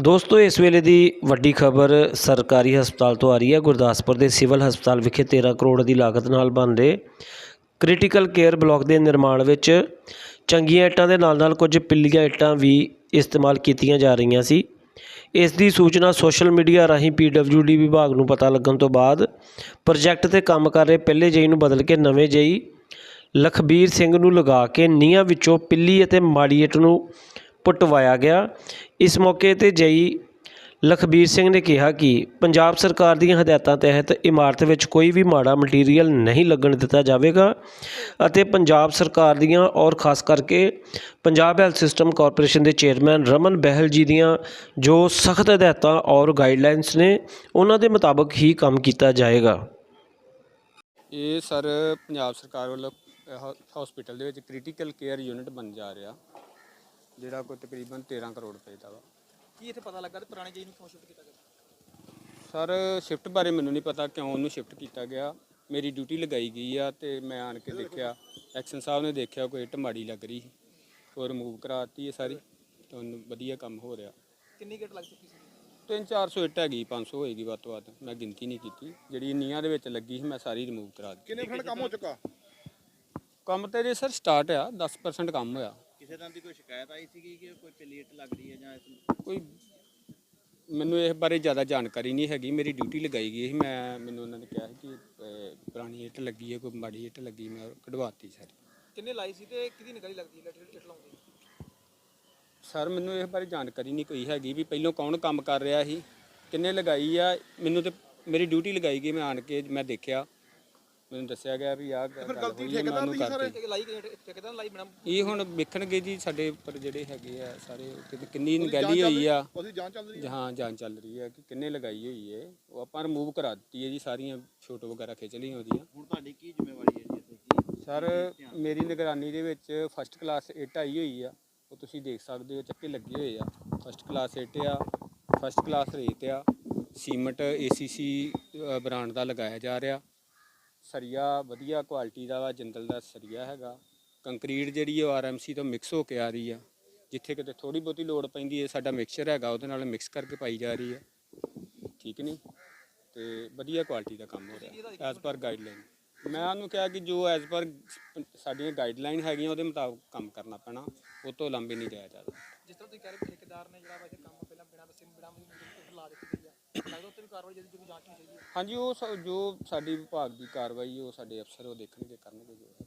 ਦੋਸਤੋ, ਇਸ ਵੇਲੇ ਦੀ ਵੱਡੀ ਖਬਰ ਸਰਕਾਰੀ ਹਸਪਤਾਲ ਤੋਂ ਆ ਰਹੀ ਹੈ। ਗੁਰਦਾਸਪੁਰ ਦੇ ਸਿਵਲ ਹਸਪਤਾਲ ਵਿਖੇ 13 ਕਰੋੜ ਦੀ ਲਾਗਤ ਨਾਲ ਬਣ ਰਹੇ ਕ੍ਰਿਟੀਕਲ ਕੇਅਰ ਬਲਾਕ ਦੇ ਨਿਰਮਾਣ ਵਿੱਚ ਚੰਗੀਆਂ ਇੱਟਾਂ ਦੇ ਨਾਲ-ਨਾਲ ਕੁਝ ਪਿੱਲੀਆਂ ਇੱਟਾਂ ਵੀ ਇਸਤੇਮਾਲ ਕੀਤੀਆਂ ਜਾ ਰਹੀਆਂ ਸੀ। ਇਸ ਦੀ ਸੂਚਨਾ ਸੋਸ਼ਲ ਮੀਡੀਆ ਰਾਹੀਂ ਪੀਡਬਲਯੂਡੀ ਵਿਭਾਗ ਨੂੰ ਪਤਾ ਲੱਗਣ ਤੋਂ ਬਾਅਦ ਪ੍ਰੋਜੈਕਟ ਤੇ ਕੰਮ ਕਰ ਰਹੇ ਪਹਿਲੇ ਜਈ ਨੂੰ ਬਦਲ ਕੇ ਨਵੇਂ ਜਈ ਲਖਬੀਰ ਸਿੰਘ ਨੂੰ ਲਗਾ ਕੇ ਨੀਹਾਂ ਵਿੱਚੋਂ ਪਿੱਲੀ ਅਤੇ ਮਾੜੀ ਇੱਟ ਨੂੰ ਪੁੱਟਵਾਇਆ ਗਿਆ। ਇਸ ਮੌਕੇ ਤੇ ਜਈ ਲਖਬੀਰ ਸਿੰਘ ਨੇ ਕਿਹਾ ਕਿ ਪੰਜਾਬ ਸਰਕਾਰ ਦੀਆਂ ਹਦਾਇਤਾਂ ਤਹਿਤ ਇਮਾਰਤ ਵਿੱਚ ਕੋਈ ਵੀ ਮਾੜਾ ਮਟੀਰੀਅਲ ਨਹੀਂ ਲੱਗਣ ਦਿੱਤਾ ਜਾਵੇਗਾ ਅਤੇ ਪੰਜਾਬ ਸਰਕਾਰ ਦੀਆਂ ਔਰ ਖਾਸ ਕਰਕੇ ਪੰਜਾਬ ਹੈਲਥ ਸਿਸਟਮ ਕਾਰਪੋਰੇਸ਼ਨ ਦੇ ਚੇਅਰਮੈਨ ਰਮਨ ਬਹਿਲ ਜੀ ਦੀਆਂ ਜੋ ਸਖਤ ਹਦਾਇਤਾਂ ਔਰ ਗਾਈਡਲਾਈਨਸ ਨੇ, ਉਹਨਾਂ ਦੇ ਮੁਤਾਬਕ ਹੀ ਕੰਮ ਕੀਤਾ ਜਾਏਗਾ। ਇਹ ਸਰ, ਪੰਜਾਬ ਸਰਕਾਰ ਵੱਲੋਂ ਹਸਪੀਟਲ ਦੇ ਵਿੱਚ ਕ੍ਰਿਟੀਕਲ ਕੇਅਰ ਯੂਨਿਟ ਬਣ ਜਾ ਰਿਹਾ। ਜਿਹੜਾ ਕੋਈ ਤਕਰੀਬਨ 13 ਕਰੋੜ ਰੁਪਏ ਦਾ ਵਾ। ਕੀ ਇੱਥੇ ਪਤਾ ਲੱਗਾ ਤੇ ਪੁਰਾਣੇ ਜੀ ਨੂੰ ਕਿਉਂ ਸ਼ਿਫਟ ਕੀਤਾ ਗਿਆ? ਸਰ ਸ਼ਿਫਟ ਬਾਰੇ ਮੈਨੂੰ ਨਹੀਂ ਪਤਾ ਕਿਉਂ ਉਹਨੂੰ ਸ਼ਿਫਟ ਕੀਤਾ ਗਿਆ। ਮੇਰੀ ਡਿਊਟੀ ਲਗਾਈ ਗਈ ਆ ਤੇ ਮੈਂ ਆਣ ਕੇ ਦੇਖਿਆ। ਐਕਸ਼ਨ ਸਾਹਿਬ ਨੇ ਦੇਖਿਆ ਕੋਈ ਇੱਟ ਮਾੜੀ ਲੱਗ ਰਹੀ ਸੀ। ਉਹ ਰਿਮੂਵ ਕਰਾਤੀ ਹੈ ਸਾਰੀ ਤੇ ਹੁਣ ਵਧੀਆ ਕੰਮ ਹੋ ਰਿਹਾ। ਕਿੰਨੀ ਗੇਟ ਲੱਗ ਚੁੱਕੀ ਸੀ? 3-400 ਇੱਟ ਹੈਗੀ 500 ਹੋਏਗੀ ਵੱਧ ਤੋਂ ਵੱਧ। ਮੈਂ ਗਿਣਤੀ ਨਹੀਂ ਕੀਤੀ। ਜਿਹੜੀ ਨੀਹਾਂ ਦੇ ਵਿੱਚ ਲੱਗੀ ਸੀ ਮੈਂ ਸਾਰੀ ਰਿਮੂਵ ਕਰਾ ਦਿੱਤੀ। ਕਿੰਨੇ ਪਰਸੈਂਟ ਕੰਮ ਹੋ ਚੁੱਕਾ? ਕੰਮ ਤੇ ਜੇ ਸਰ ਸਟਾਰਟ ਆ 10% ਕੰਮ ਹੋਇਆ। ਕਿਸੇ ਤਰ੍ਹਾਂ ਦੀ ਕੋਈ ਸ਼ਿਕਾਇਤ ਆਈ ਸੀਗੀ ਕਿ ਕੋਈ ਪਲੇਟ ਲੱਗ ਰਹੀ ਹੈ ਜਾਂ ਇਸ ਕੋਈ ਮੈਨੂੰ ਇਸ ਬਾਰੇ ਜ਼ਿਆਦਾ ਜਾਣਕਾਰੀ ਨਹੀਂ ਹੈਗੀ। ਮੇਰੀ ਡਿਊਟੀ ਲਗਾਈ ਗਈ ਸੀ। ਮੈਂ ਮੈਨੂੰ ਉਹਨਾਂ ਨੇ ਕਿਹਾ ਸੀ ਕਿ ਅਹ, ਪੁਰਾਣੀ ਇੱਟ ਲੱਗੀ ਹੈ ਕੋਈ ਮਾੜੀ ਇੱਟ ਲੱਗੀ ਮੈਂ ਉਹ ਕਢਵਾਤੀ ਸਾਰੀ। ਕਿੰਨੇ ਲਾਈ ਸੀ ਤੇ ਕਿਹਦੀ ਨਿਗਾਹੀ ਲੱਗਦੀ ਹੈ ਇੱਟ ਲਾਉਂਦੀ ਸਰ ਮੈਨੂੰ ਇਸ ਬਾਰੇ ਜਾਣਕਾਰੀ ਨਹੀਂ ਕੋਈ ਹੈਗੀ ਵੀ ਪਹਿਲਾਂ ਕੌਣ ਕੰਮ ਕਰ ਰਿਹਾ ਸੀ ਕਿੰਨੇ ਲਗਾਈ ਆ। ਮੈਨੂੰ ਤੇ ਮੇਰੀ ਡਿਊਟੀ ਲਗਾਈ ਗਈ ਮੈਂ ਆਣ ਕੇ ਮੈਂ ਦੇਖਿਆ। ਮੈਨੂੰ ਦੱਸਿਆ ਗਿਆ ਵੀ ਆਹ ਗੱਲ ਗਲਤੀ ਠੇਕੇਦਾਰ ਦੀ ਇਹ ਲਾਈ ਠੇਕੇਦਾਰ ਲਾਈ ਬਿਨਾ ਇਹ ਹੁਣ ਵੇਖਣਗੇ ਜੀ ਸਾਡੇ ਉੱਪਰ ਜਿਹੜੇ ਹੈਗੇ ਆ ਸਾਰੇ ਕਿ ਕਿੰਨੀ ਨਿਗਾਲੀ ਹੋਈ ਆ। ਉਹਦੀ ਜਾਂਚ ਚੱਲ ਰਹੀ ਹੈ? ਹਾਂ ਜਾਂਚ ਚੱਲ ਰਹੀ ਹੈ ਕਿ ਕਿੰਨੇ ਲਗਾਈ ਹੋਈ ਹੈ। ਉਹ ਆਪਾਂ ਰਿਮੂਵ ਕਰਾ ਦਿੱਤੀ ਹੈ ਜੀ ਸਾਰੀਆਂ ਫੋਟੋ ਵਗੈਰਾ ਖਿੱਚ ਲਈਆਂ ਉਹਦੀਆਂ। ਹੁਣ ਤੁਹਾਡੀ ਕੀ ਜ਼ਿੰਮੇਵਾਰੀ ਹੈ ਜੀ ਸਰ ਮੇਰੀ ਨਿਗਰਾਨੀ ਦੇ ਵਿੱਚ ਫਸਟ ਕਲਾਸ ਇੱਟ ਆਈ ਹੋਈ ਆ। ਉਹ ਤੁਸੀਂ ਦੇਖ ਸਕਦੇ ਹੋ ਚੱਕੇ ਲੱਗੇ ਹੋਏ ਆ। ਫਸਟ ਕਲਾਸ ਇੱਟ ਆ ਫਸਟ ਕਲਾਸ ਰੇਤ ਆ। ਸੀਮਟ ਏਸੀਸੀ ਬ੍ਰਾਂਡ ਦਾ ਲਗਾਇਆ ਜਾ ਰਿਹਾ। ਸਰੀਆ ਵਧੀਆ ਕੁਆਲਿਟੀ ਦਾ ਵਾ, ਜਿੰਦਲ ਦਾ ਸਰੀਆ ਹੈਗਾ। ਕੰਕਰੀਟ ਜਿਹੜੀ ਉਹ ਆਰਐਮਸੀ ਤੋਂ ਮਿਕਸ ਹੋ ਕੇ ਆ ਰਹੀ ਆ। ਜਿੱਥੇ ਕਿਤੇ ਥੋੜੀ ਬਹੁਤੀ ਲੋੜ ਪੈਂਦੀ ਹੈ ਸਾਡਾ ਮਿਕਸਚਰ ਹੈਗਾ, ਉਹਦੇ ਨਾਲ ਮਿਕਸ ਕਰਕੇ ਪਾਈ ਜਾ ਰਹੀ ਹੈ ਠੀਕ ਨਹੀਂ ਤੇ ਵਧੀਆ ਕੁਆਲਿਟੀ ਦਾ ਕੰਮ ਹੋ ਰਿਹਾ ਐਜ਼ ਪਰ ਗਾਈਡਲਾਈਨ ਮੈਂ ਉਹਨੂੰ ਕਿਹਾ ਕਿ ਜੋ ਐਜ਼ ਪਰ ਸਾਡੀਆਂ ਗਾਈਡਲਾਈਨ ਹੈਗੀਆਂ, ਉਹਦੇ ਮੁਤਾਬਕ ਕੰਮ ਕਰਨਾ ਪੈਣਾ, ਉਹ ਤੋਂ ਲੰਬੇ ਨਹੀਂ ਜਾਇਆ ਜਾਂਦਾ ਜਿਸ ਤਰ੍ਹਾਂ ਤੁਸੀਂ ਕਹਿ ਰਹੇ ਠੇਕੇਦਾਰ ਨੇ ਜਿਹੜਾ ਵਾ ਕੰਮ ਪਹਿਲਾਂ ਬਿਨਾ ਦੱਸੇ, ਬਿਨਾ ਲਾ ਦਿੱਤੀ ਗਈ ਆ ਲੱਗਦਾ ਉੱਤੇ ਵੀ ਕਾਰਵਾਈ ਜਿਹੜੀ ਜਿਹੜੀ ਜਾਂਚ ਹੋਣੀ ਚਾਹੀਦੀ ਹੈ। ਹਾਂਜੀ, ਉਹ ਸ- ਜੋ ਸਾਡੀ ਵਿਭਾਗ ਦੀ ਕਾਰਵਾਈ ਉਹ ਸਾਡੇ ਅਫਸਰ ਉਹ ਦੇਖਣਗੇ, ਕਰਨਗੇ ਜੋ ਹੈ